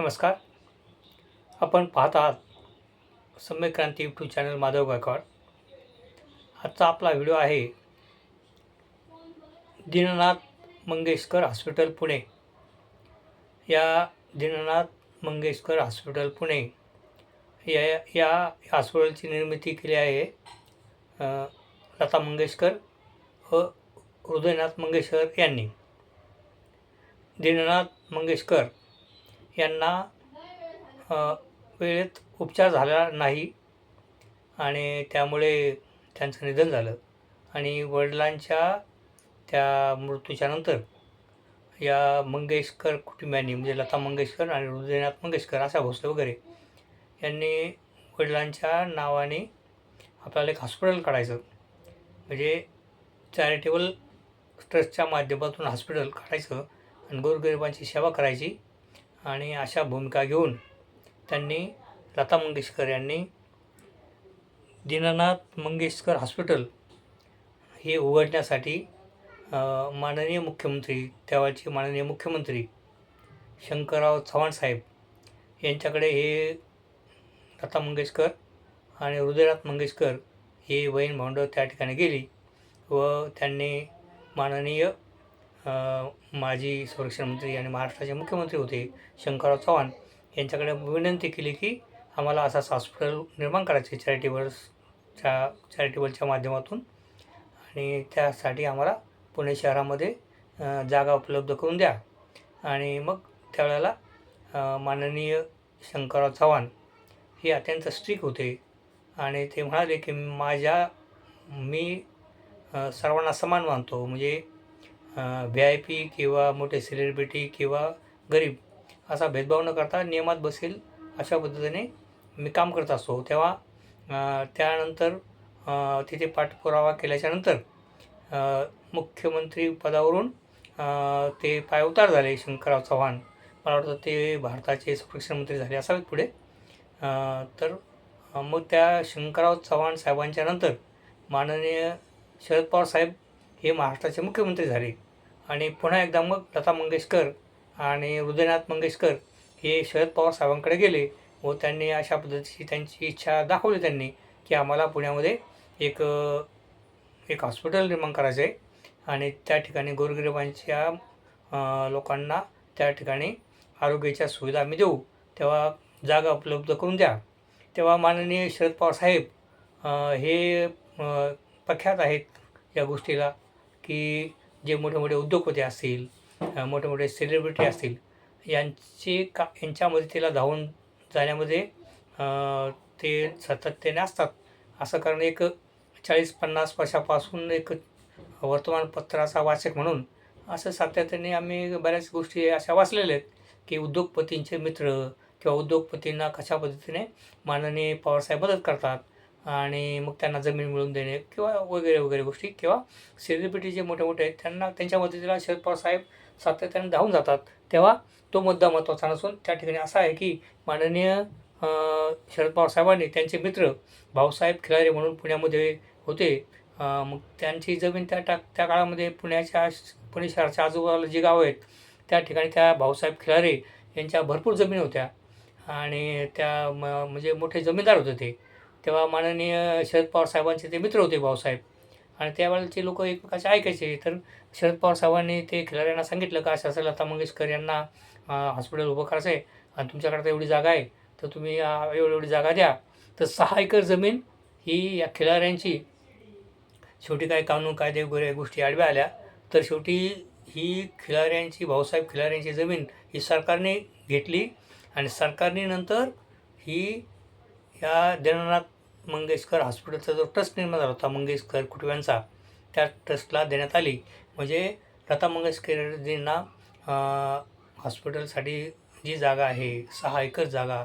नमस्कार. आपण पाहत आहात सम्यक क्रांती यूट्यूब चॅनल माधव गायकवाड. आजचा आपला व्हिडिओ आहे दीननाथ मंगेशकर हॉस्पिटल पुणे. या दीननाथ मंगेशकर हॉस्पिटल पुणे या या हॉस्पिटलची निर्मिती केली आहे लता मंगेशकर व हृदयनाथ मंगेशकर यांनी. दीननाथ मंगेशकर यांना वेळेत उपचार झाला नाही आणि त्यामुळे त्यांचं निधन झालं. आणि वडिलांच्या त्या मृत्यूच्या नंतर या मंगेशकर कुटुंबियांनी म्हणजे लता मंगेशकर आणि हृदयनाथ मंगेशकर असा भोसले वगैरे यांनी वडिलांच्या नावाने आपल्याला एक हॉस्पिटल काढायचं. म्हणजे चॅरिटेबल ट्रस्टच्या माध्यमातून हॉस्पिटल काढायचं आणि गोरगरिबांची सेवा करायची. आणि अशा भूमिका घेऊन त्यांनी लता मंगेशकर यांनी दीनानाथ मंगेशकर हॉस्पिटल हे उघडण्यासाठी माननीय मुख्यमंत्री तेव्हाचे माननीय मुख्यमंत्री शंकरराव चव्हाण साहेब यांच्याकडे हे लता मंगेशकर आणि हृदयनाथ मंगेशकर हे बहीण भांडव त्या ठिकाणी गेली व त्यांनी माननीय माजी संरक्षण मंत्री आणि महाराष्ट्राचे मुख्यमंत्री होते शंकरराव चव्हाण यांच्याकडे विनंती केली की आम्हाला असाच हॉस्पिटल निर्माण करायचे चॅरिटेबल्सच्या चॅरिटेबलच्या माध्यमातून. आणि त्यासाठी आम्हाला पुणे शहरामध्ये जागा उपलब्ध करून द्या. आणि मग त्यावेळेला माननीय शंकरराव चव्हाण हे अत्यंत स्ट्रिक होते. आणि ते म्हणाले की माझ्या मी सर्वांना समान मानतो. म्हणजे व्ही आय पी किंवा मोठे सेलिब्रिटी किंवा गरीब असा भेदभाव न करता नियमात बसेल अशा पद्धतीने मी काम करत असतो. तेव्हा त्यानंतर तिथे पाठपुरावा केल्याच्यानंतर मुख्यमंत्री पदावरून ते पायउतार झाले शंकरराव चव्हाण. मला वाटतं ते भारताचे संरक्षण मंत्री झाले असावेत पुढे. तर मग त्या शंकरराव चव्हाण साहेबांच्या नंतर माननीय शरद पवार साहेब हे महाराष्ट्राचे मुख्यमंत्री झाले. आणि पुन्हा एकदा मग लता मंगेशकर आणि हृदयनाथ मंगेशकर हे शरद पवार साहेबांकडे गेले व त्यांनी अशा पद्धतीची त्यांची इच्छा दाखवली त्यांनी की आम्हाला पुण्यामध्ये एक एक हॉस्पिटल निर्माण करायचं आहे आणि त्या ठिकाणी गोरगरिबांच्या लोकांना त्या ठिकाणी आरोग्याच्या सुविधा आम्ही देऊ. तेव्हा जागा उपलब्ध करून द्या. तेव्हा माननीय शरद पवार साहेब हे प्रख्यात आहेत या गोष्टीला. की जे मोठे मोठे उद्योगपती असतील मोठे मोठे सेलिब्रिटी असतील यांची का यांच्या मदतीला धावून जाण्यामध्ये ते सातत्याने असतात. असं कारण एक चाळीस पन्नास वर्षापासून एक वर्तमानपत्राचा वाचक म्हणून असं सातत्याने आम्ही बऱ्याच गोष्टी अशा वाचलेल्या आहेत की उद्योगपतींचे मित्र किंवा उद्योगपतींना कशा पद्धतीने माननीय पवारसाहेब मदत करतात आणि मग त्यांना जमीन मिळवून देणे किंवा वगैरे वगैरे गोष्टी. किंवा सेलिब्रिटी जे मोठे मोठे आहेत त्यांना त्यांच्या मदतीला शरद पवार साहेब सातत्याने धावून जातात. तेव्हा तो मुद्दा महत्त्वाचा नसून त्या ठिकाणी असा आहे की माननीय शरद पवार साहेबांनी त्यांचे मित्र भाऊसाहेब खिलारे म्हणून पुण्यामध्ये होते. मग त्यांची जमीन त्या टा त्या काळामध्ये पुण्याच्या पुणे शहराच्या आजूबाजूला जी गावं आहेत त्या ठिकाणी त्या भाऊसाहेब खिलारे यांच्या भरपूर जमीन होत्या. आणि त्या म म्हणजे मोठे जमीनदार होते ते. तेव्हा माननीय शरद पवार साहेबांचे ते मित्र होते भाऊसाहेब. आणि त्यावेळेचे लोक एकमेकाचे ऐकायचे. तर शरद पवार साहेबांनी ते खिलाऱ्यांना सांगितलं का असं असं लता मंगेशकर यांना हॉस्पिटल उभं करायचं आहे आणि तुमच्याकडे तर एवढी जागा आहे तर तुम्ही एवढी एवढी जागा द्या. तर सहा एकर जमीन ही या खिलाऱ्यांची शेवटी काय कानून कायदे वगैरे गोष्टी आडव्या आल्या. तर शेवटी ही खिलाऱ्यांची भाऊसाहेब खिलाऱ्यांची जमीन ही सरकारने घेतली आणि सरकारने नंतर ही या दीनानाथ मंगेशकर हॉस्पिटलचा जो ट्रस्ट निर्माण झाला होता मंगेशकर कुटुंबियांचा त्या ट्रस्टला देण्यात आली. म्हणजे लता मंगेशकरजींना हॉस्पिटलसाठी जी जागा आहे सहा एकर जागा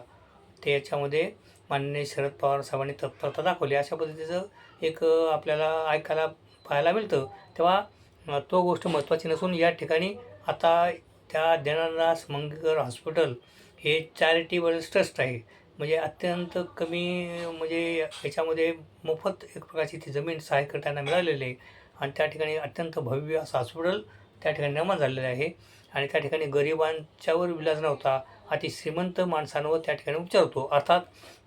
त्याच्यामध्ये माननीय शरद पवार साहेबांनी तत्परता दाखवली. अशा पद्धतीचं एक आपल्याला ऐकायला पाहायला मिळतं. तेव्हा तो गोष्ट महत्त्वाची नसून या ठिकाणी आता त्या दीनानाथ मंगेशकर हॉस्पिटल हे चॅरिटेबल ट्रस्ट आहे. म्हणजे अत्यंत कमी म्हणजे याच्यामध्ये मोफत एक प्रकारची ती जमीन सहा त्यांना मिळालेली आहे. आणि त्या ठिकाणी अत्यंत भव्य असं हॉस्पिटल त्या ठिकाणी निर्माण झालेलं आहे. आणि त्या ठिकाणी गरिबांच्यावर विलाज नव्हता अति श्रीमंत माणसांवर त्या ठिकाणी उपचार होतो. अर्थात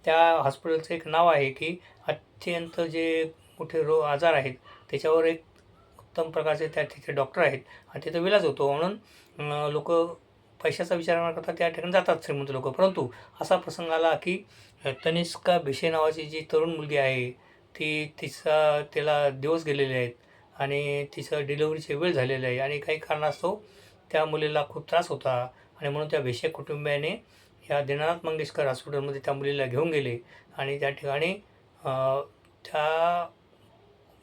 त्या हॉस्पिटलचं एक नाव आहे की अत्यंत जे मोठे रो आजार आहेत त्याच्यावर एक उत्तम प्रकारचे त्या तिथे डॉक्टर आहेत आणि तिथं विलाज होतो. म्हणून लोक पैशाचा विचार न करता त्या ठिकाणी जातात श्रीमंत लोक. परंतु असा प्रसंग आला की तनिष्का भिशे नावाची जी तरुण मुलगी आहे ती तिचा तिला दिवस गेलेले आहेत आणि तिचं डिलिव्हरीची वेळ झालेली आहे आणि काही कारणास्तव त्या मुलीला खूप त्रास होता आणि म्हणून त्या भिषेक कुटुंबियाने या दीनानाथ मंगेशकर हॉस्पिटलमध्ये त्या मुलीला घेऊन गेले आणि त्या ठिकाणी त्या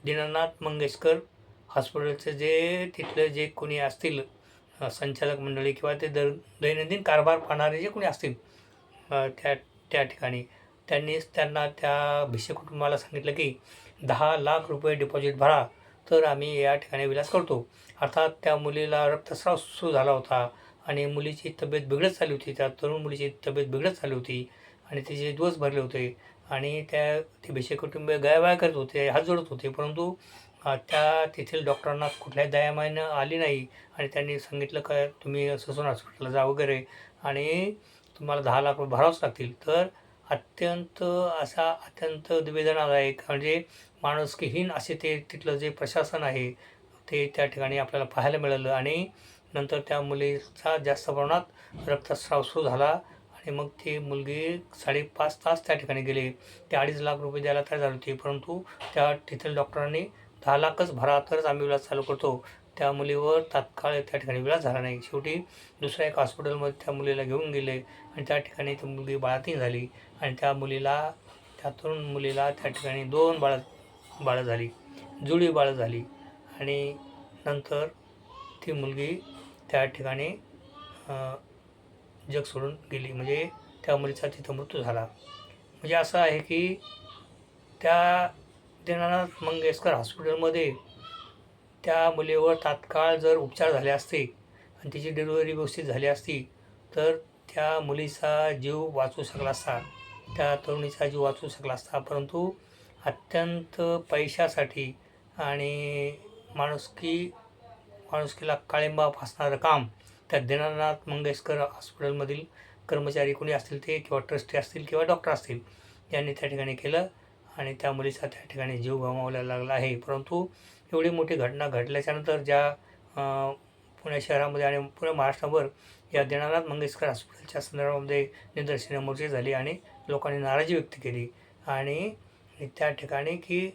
दीनानाथ मंगेशकर हॉस्पिटलचे जे तिथले जे कोणी असतील संचालक मंडळी किंवा ते दर दैनंदिन कारभार पाहणारे जे कोणी असतील त्या त्या ठिकाणी त्यांनीच त्यांना त्या भिषे कुटुंबाला सांगितलं की दहा लाख रुपये डिपॉझिट भरा तर आम्ही या ठिकाणी विलास करतो. अर्थात त्या मुलीला रक्तस्राव सुरू झाला होता आणि मुलीची तब्येत बिघडत चालली होती. त्या तरुण मुलीची तब्येत बिघडत चालली होती आणि तिचे दिवस भरले होते आणि त्या ते भिषे कुटुंबीय गायवाय करत होते हात जोडत होते. परंतु त्या तेथील डॉक्टरांना कुठल्याही दयामायनं आली नाही आणि त्यांनी सांगितलं का तुम्ही ससून हॉस्पिटलला जा वगैरे आणि तुम्हाला दहा लाख रुपये भरावंच लागतील. तर अत्यंत असा अत्यंत दुवेदनादायक म्हणजे माणुसकीहीन असे ते तिथलं जे प्रशासन आहे ते त्या ठिकाणी आपल्याला पाहायला मिळालं आणि नंतर त्या मुलीचा जास्त प्रमाणात रक्तस्राव सुरू झाला आणि मग ती मुलगी साडेपाच तास त्या ठिकाणी गेले. ते अडीच लाख रुपये द्यायला तयार झाली होती परंतु त्या तेथील डॉक्टरांनी दहा लाखच भरा तरच आम्ही विलास चालू करतो. त्या मुलीवर तात्काळ त्या ठिकाणी विलास झाला नाही. शेवटी दुसऱ्या एका हॉस्पिटलमध्ये त्या मुलीला घेऊन गेले आणि त्या ठिकाणी ती मुलगी बाळातीन झाली आणि त्या मुलीला त्या तरुण मुलीला त्या ठिकाणी दोन बाळ बाळं झाली. जुळी बाळं झाली. आणि नंतर ती मुलगी त्या ठिकाणी जग सोडून गेली. म्हणजे त्या मुलीचा तिथं मृत्यू झाला. म्हणजे असं आहे की त्या सत्यनारायण मंगेशकर हॉस्पिटलमध्ये त्या मुलीवर तात्काळ जर उपचार झाले असते आणि तिची डिलिव्हरी व्यवस्थित झाली असती तर त्या मुलीचा जीव वाचू शकला असता त्या तरुणीचा जीव वाचू शकला असता. परंतु अत्यंत पैशासाठी आणि माणुसकी माणुसकीला काळिंबा फासणारं काम त्या दीनानाथ मंगेशकर हॉस्पिटलमधील कर्मचारी कोणी असतील ते किंवा ट्रस्टी असतील किंवा डॉक्टर असतील यांनी त्या ठिकाणी केलं. आणि त्या मुलीचा त्या ठिकाणी जीव गमावला लागला आहे. परंतु एवढी मोठी घटना घडल्याच्यानंतर ज्या पुणे शहरामध्ये आणि पुणे महाराष्ट्रावर या दीनानाथ मंगेशकर हॉस्पिटलच्या संदर्भामध्ये निदर्शने मोर्चे झाली आणि लोकांनी नाराजी व्यक्त केली. आणि त्या ठिकाणी की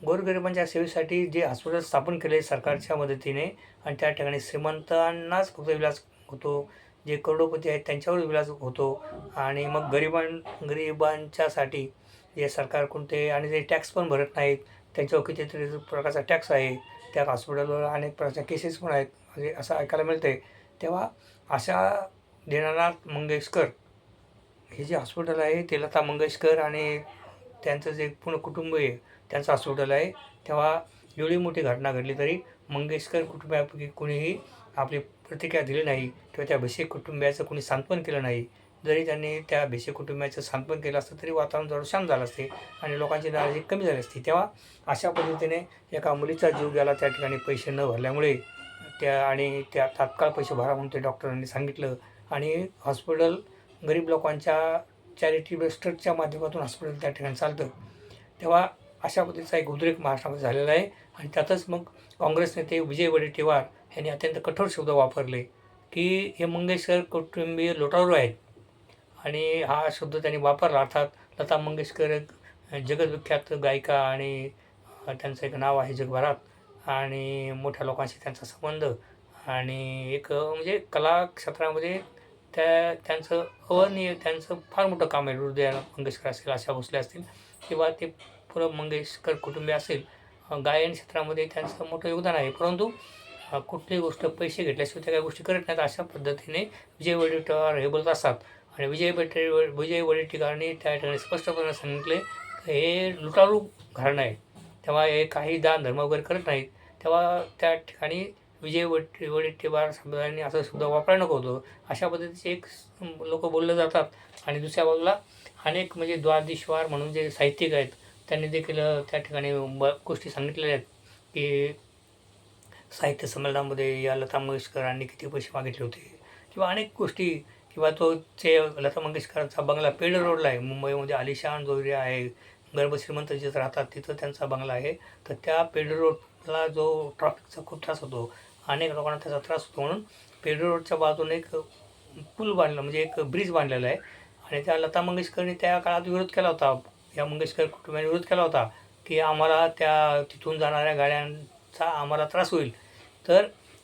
गोरगरिबांच्या सेवेसाठी जे हॉस्पिटल स्थापन केले सरकारच्या मदतीने आणि त्या ठिकाणी श्रीमंतांनाच फक्त विलास होतो जे करोडोपती आहेत त्यांच्यावर विलास होतो आणि मग गरिबां गरिबांच्यासाठी जे सरकार कोणते आणि जे टॅक्स पण भरत नाहीत. त्यांच्यावर कितीतरी प्रकारचा टॅक्स आहे. त्या हॉस्पिटलवर अनेक प्रकारच्या केसेस पण आहेत. म्हणजे असं ऐकायला मिळते तेव्हा अशा दीनानाथ मंगेशकर हे जे हॉस्पिटल आहे ते लता मंगेशकर आणि त्यांचं जे पूर्ण कुटुंब आहे त्यांचं हॉस्पिटल आहे. तेव्हा एवढी मोठी घटना घडली तरी मंगेशकर कुटुंबापैकी कोणीही आपली प्रतिक्रिया दिली नाही किंवा त्या भिषेक कुटुंबियाचं कोणी सांत्वन केलं नाही. जरी त्यांनी त्या भिसे कुटुंबियाचं सांत्वन केलं असतं तरी वातावरण जवळ शांत झालं असते आणि लोकांची नाराजी कमी झाली असती. तेव्हा अशा पद्धतीने एका मुलीचा जीव गेला. त्या ठिकाणी पैसे न भरल्यामुळे त्या आणि त्या तात्काळ पैसे भरा म्हणून ते डॉक्टरांनी सांगितलं. आणि हॉस्पिटल गरीब लोकांच्या चॅरिटी ट्रस्टच्या माध्यमातून हॉस्पिटल त्या ठिकाणी चालतं. तेव्हा अशा पद्धतीचा एक उद्रेक महाराष्ट्रामध्ये झालेला आहे. आणि त्यातच मग काँग्रेस नेते विजय वडेट्टीवार यांनी अत्यंत कठोर शब्द वापरले की हे मंगेशकर कुटुंबीय लोटारू आहेत. आणि हा शब्द त्यांनी वापरला अर्थात लता मंगेशकर जगविख्यात गायिका आणि त्यांचं एक नाव आहे जगभरात आणि मोठ्या लोकांशी त्यांचा संबंध आणि एक म्हणजे कला क्षेत्रामध्ये त्या त्यांचं अवर्णीय त्यांचं फार मोठं काम आहे. हृदया मंगेशकर असेल आशा भोसले असतील किंवा ते पुरं मंगेशकर कुटुंबीय असेल गायन क्षेत्रामध्ये त्यांचं मोठं योगदान आहे. परंतु कुठलीही गोष्ट पैसे घेतल्याशिवाय त्या काही गोष्टी करत नाहीत अशा पद्धतीने विजय वडेट्टीवार हे बोलत असतात. आणि विजय बेटे विजय वडेट्टीकरांनी त्या ठिकाणी स्पष्टपणे सांगितले हे लुटारू घराणं आहे. तेव्हा हे काही दान धर्म वगैरे करत नाहीत. तेव्हा त्या ठिकाणी विजय वट वडेट्टीवार समुदायांनी असं सुद्धा वापरायला नको होतं. अशा पद्धतीचे एक लोक बोलले जातात. आणि दुसऱ्या बाजूला अनेक म्हणजे द्वादीश्वार म्हणून जे साहित्यिक आहेत त्यांनी देखील त्या ठिकाणी गोष्टी सांगितलेल्या आहेत की साहित्य संमेलनामध्ये या लता मंगेशकरांनी किती पैसे मागितले होते किंवा अनेक गोष्टी किंवा तो ते लता मंगेशकरांचा बंगला पेड रोडला आहे. मुंबईमध्ये आलिशान जो आहे. गर्भ श्रीमंत जिथं राहतात. तिथं त्यांचा बंगला आहे. तर त्या पेड रोडला जो ट्रॅफिकचा खूप त्रास होतो अनेक लोकांना त्याचा त्रास होतो म्हणून पेड रोडच्या बाजूने एक पूल बांधला म्हणजे एक ब्रिज बांधलेला आहे. आणि त्या लता मंगेशकरने त्या काळात विरोध केला होता. या मंगेशकर कुटुंबाने विरोध केला होता की आम्हाला त्या तिथून जाणाऱ्या गाड्यांचा आम्हाला त्रास होईल. तर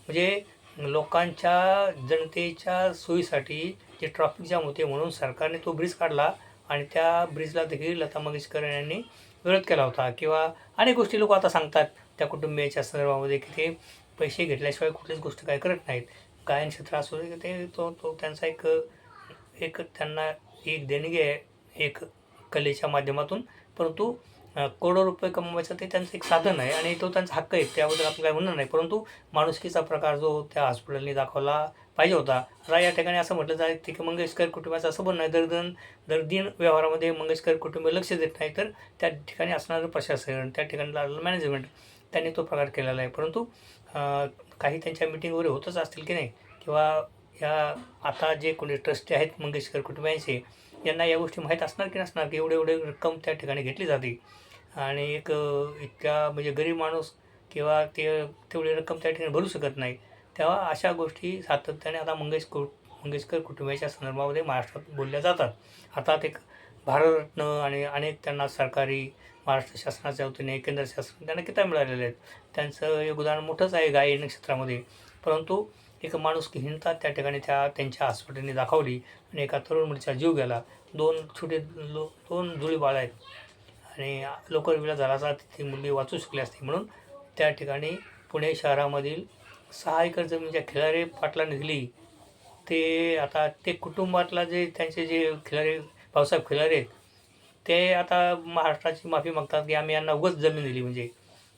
म्हणजे लोकांच्या जनतेच्या सोयीसाठी जे ट्रॅफिक जाम होते म्हणून सरकारने तो ब्रिज काढला आणि त्या ब्रिजला देखील लता मंगेशकर यांनी विरोध केला होता. किंवा अनेक गोष्टी लोक आता सांगतात त्या कुटुंबियाच्या संदर्भामध्ये की ते पैसे घेतल्याशिवाय कुठलीच गोष्ट काय करत नाहीत. गायन क्षेत्र असू दे ते तो तो त्यांचा एक एक त्यांना एक देणगी आहे एक कलेच्या माध्यमातून. परंतु करोडो रुपये कमवायचं ते त्यांचं एक साधन आहे आणि तो त्यांचा हक्क आहे. त्याबद्दल आपण काय म्हणणार नाही. परंतु माणुसकीचा प्रकार जो त्या हॉस्पिटलने दाखवला पाहिजे होता. रा या ठिकाणी असं म्हटलं जाय की मंगेशकर कुटुंबाचं असं पण नाही दर दिन दर दिन व्यवहारामध्ये मंगेशकर कुटुंब लक्ष देत नाही तर त्या ठिकाणी असणारं प्रशासन त्या ठिकाणी लागलेलं मॅनेजमेंट त्यांनी तो प्रकार केलेला आहे. परंतु काही त्यांच्या मिटिंग वगैरे होतच असतील की नाही? किंवा या आता जे कोणी ट्रस्टी आहेत मंगेशकर कुटुंबियांचे यांना या गोष्टी माहीत असणार की नसणार की एवढे एवढे रक्कम त्या ठिकाणी घेतली जाते. आणि एक इतक्या म्हणजे गरीब माणूस किंवा ते तेवढी रक्कम त्या ठिकाणी भरू शकत नाही. तेव्हा अशा गोष्टी सातत्याने आता मंगेश कु मंगेशकर कुटुंबियाच्या संदर्भामध्ये महाराष्ट्रात बोलल्या जातात. अर्थात एक भारतरत्न आणि अनेक त्यांना सरकारी महाराष्ट्र शासनाच्या वतीने केंद्र शासन त्यांना किताब मिळालेले आहेत. त्यांचं योगदान मोठंच आहे गायन क्षेत्रामध्ये परंतु एक माणुसकीहीनता त्या ठिकाणी त्या त्यांच्या हॉस्पिटलने दाखवली आणि एका तरुण मुलीचा जीव गेला. दोन छोटे लो दोन जुळी बाळ आहेत. आणि लवकर विला झाला असता ती मुलगी वाचू शकली असती म्हणून त्या ठिकाणी पुणे शहरामधील सहा एकर जमीन ज्या खिलारे पाटला निघली. ते आता ते कुटुंबातला जे त्यांचे जे खिलारे भाऊसाहेब खिलारे आहेत ते आता महाराष्ट्राची माफी मागतात की आम्ही यांना उगच जमीन दिली म्हणजे.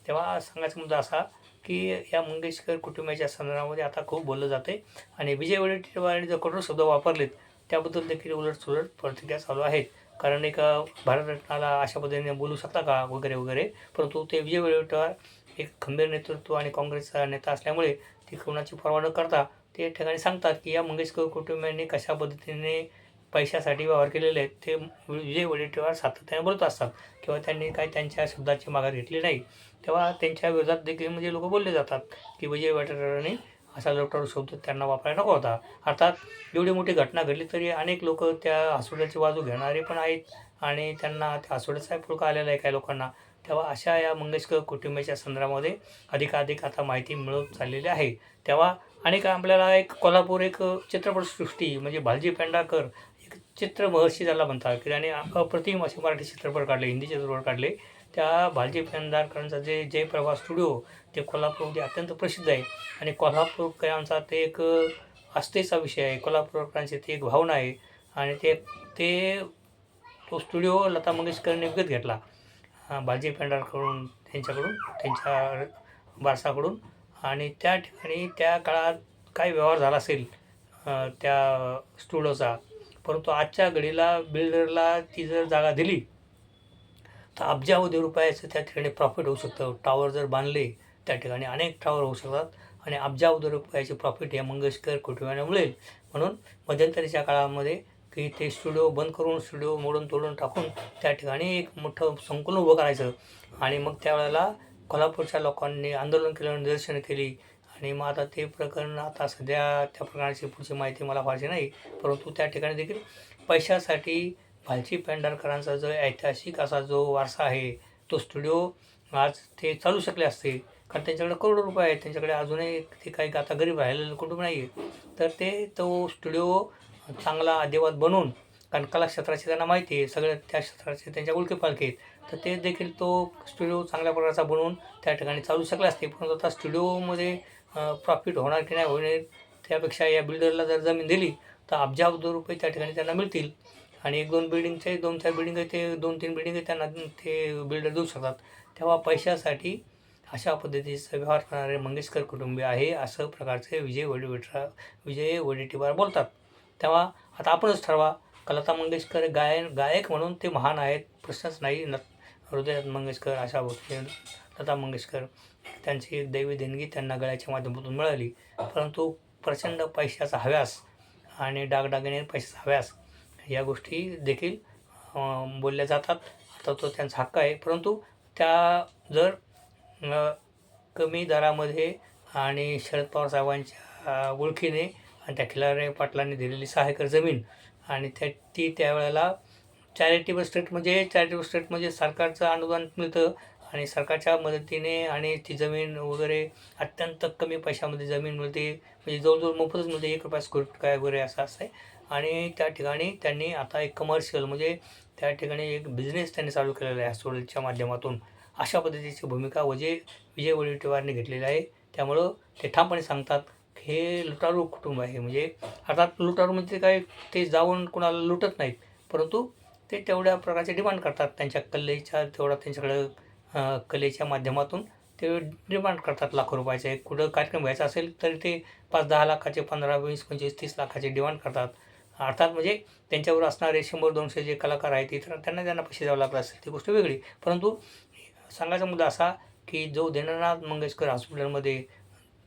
तेव्हा सांगायचा मुद्दा म्हणजे असा की या मंगेशकर कुटुंबाच्या संदर्भामध्ये आता खूप बोललं जाते आणि विजय वडेट्टीवारांनी जो कठोर शब्द वापरलेत. त्याबद्दल देखील उलट सुलट प्रतिक्रिया चालू आहेत. कारण एक भारतरत्नाला अशा पद्धतीने बोलू शकता का वगैरे वगैरे? परंतु ते विजय वडेट्टीवार एक खंबीर नेतृत्व आणि काँग्रेसचा नेता असल्यामुळे ती कोणाची पर्वा न करता ते ठिकाणी सांगतात की या मंगेशकर कुटुंबियांनी कशा पद्धतीने पैशासाठी व्यवहार केलेले आहेत ते विजय वडेट्टीवार सातत्याने बोलत असतात. किंवा त्यांनी काय त्यांच्या शब्दाची माघार घेतली नाही तेव्हा त्यांच्या विरोधात देखील म्हणजे लोक बोलले जातात की विजय वडेट्टीवारांनी असा डॉक्टर शब्द त्यांना वापरायला नको होता अर्थात एवढी मोठी घटना घडली तरी अनेक लोक त्या हसोड्याची बाजू घेणारे पण आहेत आणि त्यांना त्या हसोड्याचा फुलका आलेला आहे काही लोकांना. तेव्हा अशा या मंगेशकर कुटुंबाच्या संदर्भामध्ये अधिकाधिक आता माहिती मिळत चाललेली आहे. तेव्हा अनेक आपल्याला एक कोल्हापूर एक चित्रपटसृष्टी म्हणजे भालजी पेंडाकर चित्र महर्षी त्याला म्हणतात. की त्याने अप्रतिम असे मराठी चित्रपट काढले हिंदी चित्रपट काढले. त्या भालजी पेंढारकरांचा जे जयप्रभा स्टुडिओ ते कोल्हापूरमध्ये अत्यंत प्रसिद्ध आहे. आणि कोल्हापूरकरांचा ते एक आस्थेचा विषय आहे. कोल्हापूरकरांची ती एक भावना आहे. आणि ते ते तो स्टुडिओ लता मंगेशकरने विकत घेतला. बालजी पेंडारकडून त्यांच्याकडून त्यांच्या वारसाकडून आणि त्या ठिकाणी त्या काळात काय व्यवहार झाला असेल त्या स्टुडिओचा परंतु आजच्या घडीला बिल्डरला ती जर जागा दिली तर अब्जावधी रुपयाचं त्या ठिकाणी प्रॉफिट होऊ शकतं. टॉवर जर बांधले त्या ठिकाणी अनेक टॉवर होऊ शकतात आणि अब्जावधी रुपयाचे प्रॉफिट या मंगेशकर कुटुंबाने मिळेल. म्हणून मध्यंतरीच्या काळामध्ये की ते स्टुडिओ बंद करून स्टुडिओ मोडून तोडून टाकून त्या ठिकाणी एक मोठं संकुलन उभं करायचं आणि मग त्यावेळेला कोल्हापूरच्या लोकांनी आंदोलन केलं निदर्शनं केली. आणि मग आता ते प्रकरण आता सध्या त्या प्रकरणाची पुढची माहिती मला फारशी नाही परंतु त्या ठिकाणी देखील पैशासाठी भालची पेंढारकरांचा जो ऐतिहासिक असा जो वारसा आहे तो स्टुडिओ आज ते चालू शकले असते. कारण त्यांच्याकडे करोडो रुपये आहेत त्यांच्याकडे अजूनही ते काही आता गरीब राहिलेलं कुटुंब नाही आहे तर ते तो स्टुडिओ चांगला अद्ययावत बनवून कारण कला क्षेत्राची त्यांना माहिती आहे सगळ्या त्या क्षेत्राचे त्यांच्या उलके पालखे आहेत. तर ते देखील तो स्टुडिओ चांगल्या प्रकारचा बनवून त्या ठिकाणी चालू शकले असते. परंतु आता स्टुडिओमध्ये प्रॉफिट होणार की नाही होणार त्यापेक्षा या बिल्डरला जर जमीन दिली तर अब्जावध रुपये त्या ठिकाणी त्यांना मिळतील. आणि एक दोन बिल्डिंगचे दोन चार बिल्डिंग आहे ते दोन तीन बिल्डिंग त्यांना ते बिल्डर देऊ शकतात. तेव्हा पैशासाठी अशा पद्धतीचा व्यवहार करणारे मंगेशकर कुटुंबीय आहे असं प्रकारचे विजय वडेविठरा विजय वडेटीवार बोलतात. तेव्हा आता आपणच ठरवा लता मंगेशकर गायन गायक म्हणून ते महान आहेत प्रश्नच नाही न हृदयात मंगेशकर अशा भोसले लता मंगेशकर. त्यांची दैवी देणगी त्यांना गळ्याच्या माध्यमातून मिळाली. परंतु प्रचंड पैशाचा हव्यास आणि डागडागिने पैशाचा हव्यास या गोष्टी देखील बोलल्या जातात. आता तो त्यांचा हक्क आहे. परंतु त्या जर कमी दरामध्ये आणि शरद पवार साहेबांच्या ओळखीने आणि त्या खिलारे पाटलांनी दिलेली सहा एकर जमीन आणि त्या ती त्यावेळेला चॅरिटेबल स्टेट म्हणजे चॅरिटेबल स्टेट म्हणजे सरकारचं अनुदान मिळतं. आणि सरकारच्या मदतीने आणि ती जमीन वगैरे अत्यंत कमी पैशामध्ये जमीन मिळते म्हणजे जवळजवळ मोफतच मिळते एक रुपया स्क्वेअर फूट काय वगैरे असं असं आहे. आणि त्या ठिकाणी त्यांनी आता एक कमर्शियल म्हणजे त्या ठिकाणी एक बिझनेस त्यांनी चालू केलेला आहे हॉस्पिटलच्या माध्यमातून. अशा पद्धतीची भूमिका वजे विजय वडेट्टीवारने घेतलेली आहे. त्यामुळं ते ठामपणे सांगतात की हे लुटारू कुटुंब आहे. म्हणजे अर्थात लुटारू म्हणजे काय ते जाऊन कुणाला लुटत नाहीत. परंतु ते तेवढ्या प्रकारचे डिमांड करतात. त्यांच्या कल्लेच्या तेवढा त्यांच्याकडं कलेच्या माध्यमातून ते डिमांड करतात लाखो रुपयाचे. कुठं कार्यक्रम घ्यायचा असेल तर ते पाच दहा लाखाचे पंधरा वीस पंचवीस तीस लाखाचे डिमांड करतात. अर्थात म्हणजे त्यांच्यावर असणारे शंभर दोनशे जे कलाकार आहेत इतर त्यांना त्यांना पैसे द्यावं लागत असेल ती गोष्ट वेगळी. परंतु सांगायचा मुद्दा असा की जो दीनानाथ मंगेशकर हॉस्पिटलमध्ये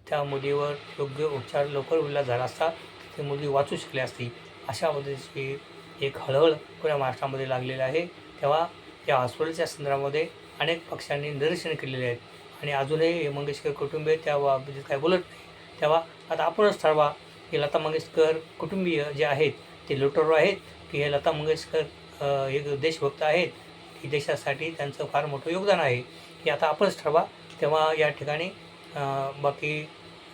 त्या मुलीवर योग्य उपचार लवकर उल्ला झाला असता ती मुलगी वाचू शकली असती. अशा पद्धतीची एक हळहळ पुऱ्या महाराष्ट्रामध्ये लागलेली आहे. तेव्हा या हॉस्पिटलच्या संदर्भामध्ये अनेक पक्षांनी निदर्शनं केलेली आहेत. आणि अजूनही हे मंगेशकर कुटुंबीय त्या बाबतीत काय बोलत नाही. तेव्हा आता आपणच ठरवा की लता मंगेशकर कुटुंबीय जे आहेत ते लुटारू आहेत की हे लता मंगेशकर एक देशभक्त आहेत की देशासाठी त्यांचं फार मोठं योगदान आहे हे आता आपणच ठरवा. तेव्हा या ठिकाणी बाकी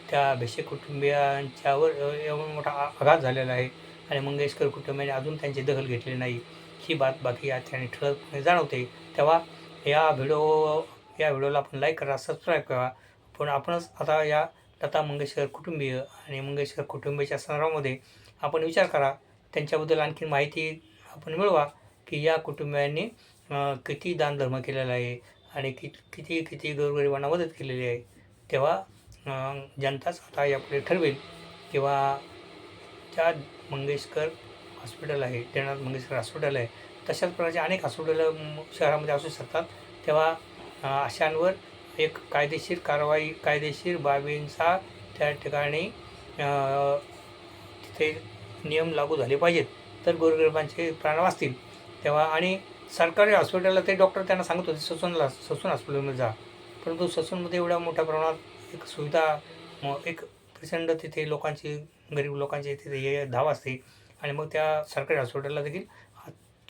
त्या भिषेक कुटुंबियांच्यावर एवढा मोठा आघात झालेला आहे. आणि मंगेशकर कुटुंबियांनी अजून त्यांची दखल घेतली नाही. ही बात बाकी या ठिकाणी ठळकपणे जाणवते. तेव्हा या व्हिडिओ या व्हिडिओला आपण लाईक करा सबस्क्राईब करा. पण आपणच आता या लता मंगेशकर कुटुंबीय आणि मंगेशकर कुटुंबियाच्या संदर्भामध्ये आपण विचार करा. त्यांच्याबद्दल आणखी माहिती आपण मिळवा की या कुटुंबियांनी किती दानधर्म केलेला आहे आणि कि किती किती गोरगरिबांना मदत केलेली आहे. तेव्हा जनताच आता यापुढे ठरवेल किंवा ज्या मंगेशकर हॉस्पिटल आहे देवनाथ मंगेशकर हॉस्पिटल आहे तशाच प्रकारचे अनेक हॉस्पिटल शहरामध्ये असू शकतात. तेव्हा अशांवर एक कायदेशीर कारवाई कायदेशीर बाबींचा त्या ठिकाणी तिथे नियम लागू झाले पाहिजेत. तर गोरगरिबांचे प्राण वाचतील. तेव्हा आणि सरकारी हॉस्पिटलला ते डॉक्टर त्यांना सांगत होते ससूनला ससून हॉस्पिटलमध्ये जा. परंतु ससूनमध्ये एवढ्या मोठ्या प्रमाणात एक सुविधा एक प्रचंड तिथे लोकांची गरीब लोकांची तिथे हे धाव असते. आणि मग त्या सरकारी हॉस्पिटलला देखील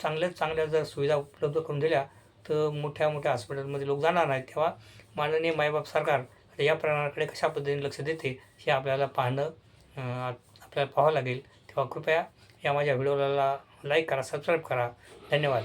चांगल्या चांगल्या जर सुविधा उपलब्ध करून दिल्या तर मोठ्या मोठ्या हॉस्पिटलमध्ये लोक जाणार नाहीत. तेव्हा माननीय मायबाप सरकार या प्रमाणाकडे कशा पद्धतीने लक्ष देते हे आपल्याला पाहणं आपल्याला पाहावं लागेल. तेव्हा कृपया या माझ्या व्हिडिओला लाईक करा सबस्क्राईब करा. धन्यवाद.